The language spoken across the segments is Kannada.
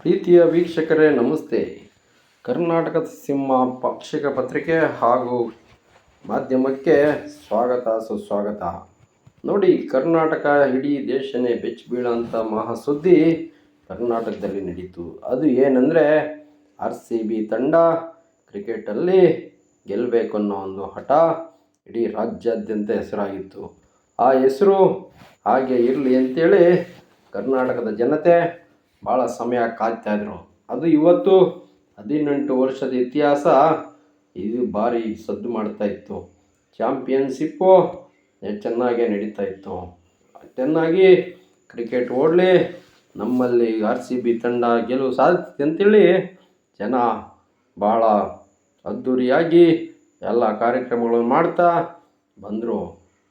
ಪ್ರೀತಿಯ ವೀಕ್ಷಕರೇ, ನಮಸ್ತೆ. ಕರ್ನಾಟಕದ ಸಿಂಹ ಪಾಕ್ಷಿಕ ಪತ್ರಿಕೆ ಹಾಗೂ ಮಾಧ್ಯಮಕ್ಕೆ ಸ್ವಾಗತ, ಸುಸ್ವಾಗತ. ನೋಡಿ, ಕರ್ನಾಟಕ ಇಡೀ ದೇಶನೇ ಬೆಚ್ಚ ಬೀಳೋಂಥ ಮಹಾಸುದ್ದಿ ಕರ್ನಾಟಕದಲ್ಲಿ ನಡೀತು. ಅದು ಏನಂದರೆ, ಆರ್ ಸಿ ಬಿ ತಂಡ ಕ್ರಿಕೆಟಲ್ಲಿ ಗೆಲ್ಲಬೇಕು ಅನ್ನೋ ಒಂದು ಹಠ ಇಡೀ ರಾಜ್ಯಾದ್ಯಂತ ಹೆಸರಾಗಿತ್ತು. ಆ ಹೆಸರು ಹಾಗೆ ಇರಲಿ ಅಂತೇಳಿ ಕರ್ನಾಟಕದ ಜನತೆ ಭಾಳ ಸಮಯ ಕಾಯ್ತಾ ಇದ್ರು. ಅದು ಇವತ್ತು ಹದಿನೆಂಟು ವರ್ಷದ ಇತಿಹಾಸ ಇದು ಭಾರಿ ಸದ್ದು ಮಾಡ್ತಾ ಇತ್ತು. ಚಾಂಪಿಯನ್ಶಿಪ್ಪು ಚೆನ್ನಾಗೇ ನಡೀತಾ ಇತ್ತು. ಚೆನ್ನಾಗಿ ಕ್ರಿಕೆಟ್ ಓಡಲಿ, ನಮ್ಮಲ್ಲಿ ಆರ್ ಸಿ ಬಿ ತಂಡ ಗೆಲುವು ಸಾಧಿಸುತ್ತೆ ಅಂತೇಳಿ ಜನ ಭಾಳ ಅದ್ಧೂರಿಯಾಗಿ ಎಲ್ಲ ಕಾರ್ಯಕ್ರಮಗಳನ್ನು ಮಾಡ್ತಾ ಬಂದರು.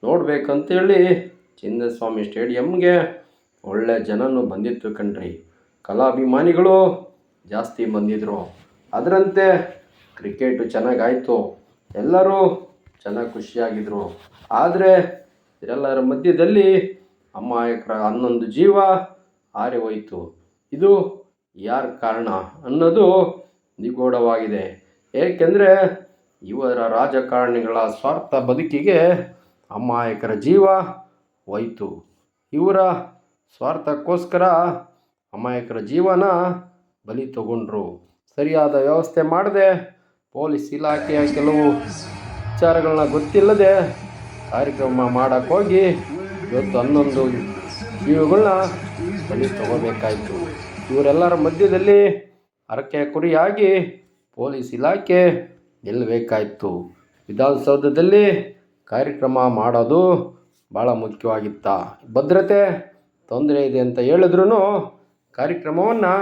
ನೋಡಬೇಕಂತೇಳಿ ಚಿನ್ನಸ್ವಾಮಿ ಸ್ಟೇಡಿಯಮ್ಗೆ ಒಳ್ಳೆ ಜನನೂ ಬಂದಿತ್ತು ಕಣ್ರಿ. ಕಲಾಭಿಮಾನಿಗಳು ಜಾಸ್ತಿ ಬಂದಿದ್ದರು ಅದರಂತೆ ಕ್ರಿಕೆಟು ಚೆನ್ನಾಗಾಯಿತು. ಎಲ್ಲರೂ ಚೆನ್ನಾಗಿ ಖುಷಿಯಾಗಿದ್ದರು ಆದರೆ ಇದೆಲ್ಲರ ಮಧ್ಯದಲ್ಲಿ ಅಮಾಯಕರ ಹನ್ನೊಂದು ಜೀವ ಹಾರಿ ಹೋಯಿತು ಇದು ಯಾರ ಕಾರಣ ಅನ್ನೋದು ನಿಗೂಢವಾಗಿದೆ. ಏಕೆಂದರೆ ಇವರ ರಾಜಕಾರಣಿಗಳ ಸ್ವಾರ್ಥ ಬದುಕಿಗೆ ಅಮಾಯಕರ ಜೀವ ಹೋಯಿತು. ಇವರ ಸ್ವಾರ್ಥಕ್ಕೋಸ್ಕರ ಅಮಾಯಕರ ಜೀವನ ಬಲಿ ತಗೊಂಡ್ರು. ಸರಿಯಾದ ವ್ಯವಸ್ಥೆ ಮಾಡದೆ ಪೊಲೀಸ್ ಇಲಾಖೆಯ ಕೆಲವು ವಿಚಾರಗಳನ್ನ ಗೊತ್ತಿಲ್ಲದೆ ಕಾರ್ಯಕ್ರಮ ಮಾಡೋಕ್ಕೋಗಿ ಇವತ್ತು ಹನ್ನೊಂದು ಜೀವಗಳನ್ನ ಬಲಿ ತಗೋಬೇಕಾಯಿತು. ಇವರೆಲ್ಲರ ಮಧ್ಯದಲ್ಲಿ ಹರಕೆ ಕುರಿಯಾಗಿ ಪೊಲೀಸ್ ಇಲಾಖೆ ನಿಲ್ಲಬೇಕಾಯಿತು ವಿಧಾನಸೌಧದಲ್ಲಿ ಕಾರ್ಯಕ್ರಮ ಮಾಡೋದು ಭಾಳ ಮುಖ್ಯವಾಗಿತ್ತ. ಭದ್ರತೆ ತೊಂದರೆ ಇದೆ ಅಂತ ಹೇಳಿದ್ರು ಕಾರ್ಯಕ್ರಮವನ್ನು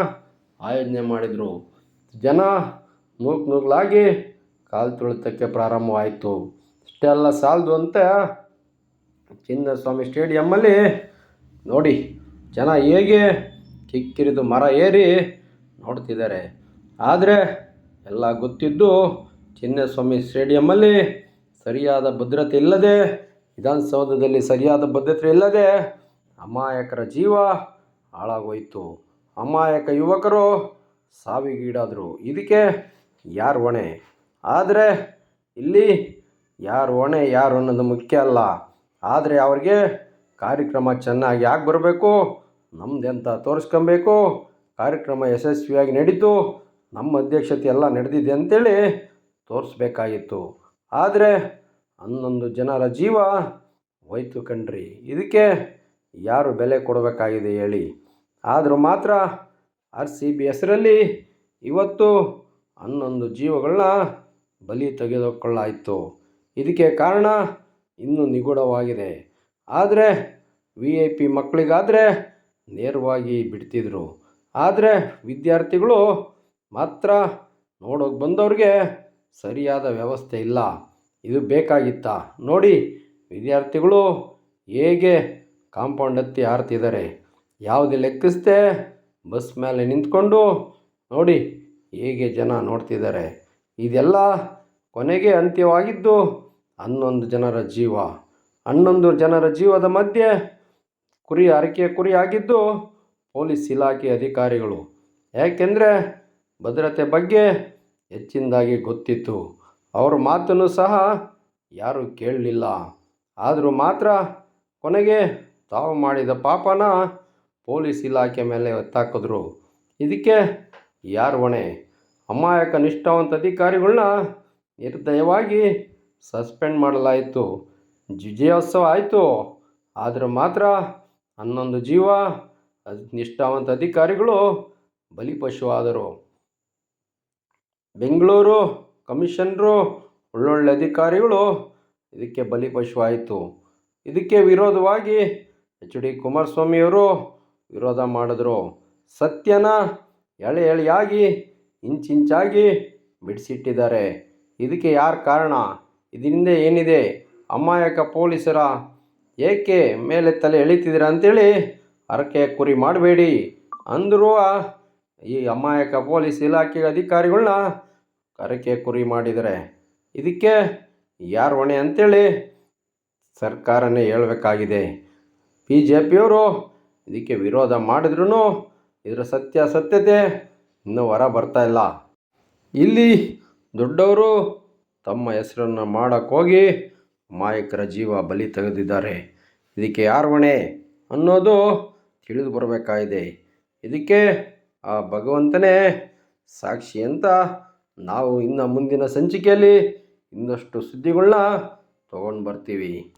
ಆಯೋಜನೆ ಮಾಡಿದರು. ಜನ ನೂಕು ನೂಕ್ಲಾಗಿ ಕಾಲು ತುಳಿತಕ್ಕೆ ಪ್ರಾರಂಭವಾಯಿತು. ಇಷ್ಟೆಲ್ಲ ಸಾಲದು ಅಂತ ಚಿನ್ನಸ್ವಾಮಿ ಸ್ಟೇಡಿಯಮ್ಮಲ್ಲಿ ನೋಡಿ, ಜನ ಹೇಗೆ ಕಿಕ್ಕಿರಿದು ಮರ ಏರಿ ನೋಡ್ತಿದ್ದಾರೆ. ಆದರೆ ಎಲ್ಲ ಗೊತ್ತಿದ್ದು ಚಿನ್ನಸ್ವಾಮಿ ಸ್ಟೇಡಿಯಮ್ಮಲ್ಲಿ ಸರಿಯಾದ ಭದ್ರತೆ ಇಲ್ಲದೆ, ವಿಧಾನಸೌಧದಲ್ಲಿ ಸರಿಯಾದ ಭದ್ರತೆ ಇಲ್ಲದೆ ಅಮಾಯಕರ ಜೀವ ಹಾಳಾಗೋಯಿತು. ಅಮಾಯಕ ಯುವಕರು ಸಾವಿಗೀಡಾದರು. ಇದಕ್ಕೆ ಯಾರು ಹೊಣೆ? ಆದರೆ ಇಲ್ಲಿ ಯಾರು ಹೊಣೆ, ಯಾರು ಅನ್ನೋದು ಮುಖ್ಯ ಅಲ್ಲ. ಆದರೆ ಅವ್ರಿಗೆ ಕಾರ್ಯಕ್ರಮ ಚೆನ್ನಾಗಿ ಯಾಕೆ ಬರಬೇಕು? ನಮ್ದೆಂತ ತೋರಿಸ್ಕೊಬೇಕು. ಕಾರ್ಯಕ್ರಮ ಯಶಸ್ವಿಯಾಗಿ ನಡೀತು. ನಮ್ಮ ಅಧ್ಯಕ್ಷತೆ ಎಲ್ಲ ನಡೆದಿದೆ ಅಂತೇಳಿ ತೋರಿಸ್ಬೇಕಾಗಿತ್ತು. ಆದರೆ ಹನ್ನೊಂದು ಜನರ ಜೀವ ಹೋಯ್ತು ಕಣ್ರಿ. ಇದಕ್ಕೆ ಯಾರು ಬೆಲೆ ಕೊಡಬೇಕಾಗಿದೆ ಹೇಳಿ. ಆದರೂ ಮಾತ್ರ ಆರ್ ಸಿ ಬಿ ಹೆಸರಲ್ಲಿ ಇವತ್ತು ಹನ್ನೊಂದು ಜೀವಗಳನ್ನ ಬಲಿ ತೆಗೆದುಕೊಳ್ಳಾಯಿತು. ಇದಕ್ಕೆ ಕಾರಣ ಇನ್ನೂ ನಿಗೂಢವಾಗಿದೆ. ಆದರೆ ವಿ ಐ ಪಿ ಮಕ್ಕಳಿಗಾದರೆ ನೇರವಾಗಿ ಬಿಡ್ತಿದ್ರು. ಆದರೆ ವಿದ್ಯಾರ್ಥಿಗಳು ಮಾತ್ರ ನೋಡೋಕೆ ಬಂದವ್ರಿಗೆ ಸರಿಯಾದ ವ್ಯವಸ್ಥೆ ಇಲ್ಲ. ಇದು ಬೇಕಾಗಿತ್ತಾ. ನೋಡಿ ವಿದ್ಯಾರ್ಥಿಗಳು ಹೇಗೆ ಕಾಂಪೌಂಡ್ ಹತ್ತಿ ಹಾರ್ತಿದ್ದಾರೆ ಯಾವುದೇ ಲೆಕ್ಕಿಸದೆ? ಬಸ್ ಮೇಲೆ ನಿಂತ್ಕೊಂಡು ನೋಡಿ ಹೇಗೆ ಜನ ನೋಡ್ತಿದ್ದಾರೆ. ಇದೆಲ್ಲ ಕೊನೆಗೆ ಅಂತ್ಯವಾಗಿದ್ದು ಹನ್ನೊಂದು ಜನರ ಜೀವ. ಹನ್ನೊಂದು ಜನರ ಜೀವದ ಮಧ್ಯೆ ಕುರಿ ಹರಕೆ ಕುರಿ ಆಗಿದ್ದು ಪೊಲೀಸ್ ಇಲಾಖೆ ಅಧಿಕಾರಿಗಳು. ಯಾಕೆಂದರೆ ಭದ್ರತೆ ಬಗ್ಗೆ ಹೆಚ್ಚಿನದಾಗಿ ಗೊತ್ತಿತ್ತು. ಅವ್ರ ಮಾತನ್ನು ಸಹ ಯಾರೂ ಕೇಳಲಿಲ್ಲ. ಆದರೂ ಮಾತ್ರ ಕೊನೆಗೆ ತಾವು ಮಾಡಿದ ಪಾಪನ ಪೊಲೀಸ್ ಇಲಾಖೆ ಮೇಲೆ ಒತ್ತಾಕಿದ್ರು ಇದಕ್ಕೆ ಯಾರು ಹೊಣೆ? ಅಮಾಯಕ ನಿಷ್ಠಾವಂತ ಅಧಿಕಾರಿಗಳನ್ನ ನಿರ್ದಯವಾಗಿ ಸಸ್ಪೆಂಡ್ ಮಾಡಲಾಯಿತು. ವಿಜಯೋತ್ಸವ ಆಯಿತು. ಆದರೆ ಮಾತ್ರ ಹನ್ನೊಂದು ಜೀವ ನಿಷ್ಠಾವಂತ ಅಧಿಕಾರಿಗಳು ಬಲಿಪಶುವಾದರು. ಬೆಂಗಳೂರು ಕಮಿಷನರು, ಒಳ್ಳೊಳ್ಳೆ ಅಧಿಕಾರಿಗಳು ಇದಕ್ಕೆ ಬಲಿಪಶುವಾಯಿತು. ಇದಕ್ಕೆ ವಿರೋಧವಾಗಿ ಎಚ್ ಡಿ ಕುಮಾರಸ್ವಾಮಿಯವರು ವಿರೋಧ ಮಾಡಿದ್ರು ಸತ್ಯನ ಎಳೆ ಎಳೆಯಾಗಿ, ಇಂಚಿಂಚಾಗಿ ಬಿಡಿಸಿಟ್ಟಿದ್ದಾರೆ. ಇದಕ್ಕೆ ಯಾರು ಕಾರಣ? ಇದರಿಂದ ಏನಿದೆ? ಅಮಾಯಕ ಪೊಲೀಸರ ಏಕೆ ಮೇಲೆ ತಲೆ ಎಳಿತಿದ್ದೀರ ಅಂತೇಳಿ ಹರಕೆ ಕುರಿ ಮಾಡಬೇಡಿ ಅಂದರೂ ಈ ಅಮಾಯಕ ಪೊಲೀಸ್ ಇಲಾಖೆ ಅಧಿಕಾರಿಗಳನ್ನ ಹರಕೆ ಕುರಿ ಮಾಡಿದರೆ ಇದಕ್ಕೆ ಯಾರು ಹೊಣೆ ಅಂತೇಳಿ ಸರ್ಕಾರನೇ ಹೇಳಬೇಕಾಗಿದೆ. ಬಿ ಜೆ ಪಿಯವರು ಇದಕ್ಕೆ ವಿರೋಧ ಮಾಡಿದ್ರೂ ಇದರ ಸತ್ಯ ಸತ್ಯತೆ ಇನ್ನೂ ಹೊರ ಬರ್ತಾ ಇಲ್ಲ. ಇಲ್ಲಿ ದೊಡ್ಡವರು ತಮ್ಮ ಹೆಸರನ್ನು ಮಾಡೋಕ್ಕೋಗಿ ಮಾಯಕರ ಜೀವ ಬಲಿ ತೆಗೆದಿದ್ದಾರೆ. ಇದಕ್ಕೆ ಯಾರು ಹೊಣೆ ಅನ್ನೋದು ತಿಳಿದು ಬರಬೇಕಾಗಿದೆ. ಇದಕ್ಕೆ ಆ ಭಗವಂತನೇ ಸಾಕ್ಷಿ ಅಂತ ನಾವು ಇನ್ನು ಮುಂದಿನ ಸಂಚಿಕೆಯಲ್ಲಿ ಇನ್ನಷ್ಟು ಸುದ್ದಿಗಳನ್ನ ತಗೊಂಡು ಬರ್ತೀವಿ.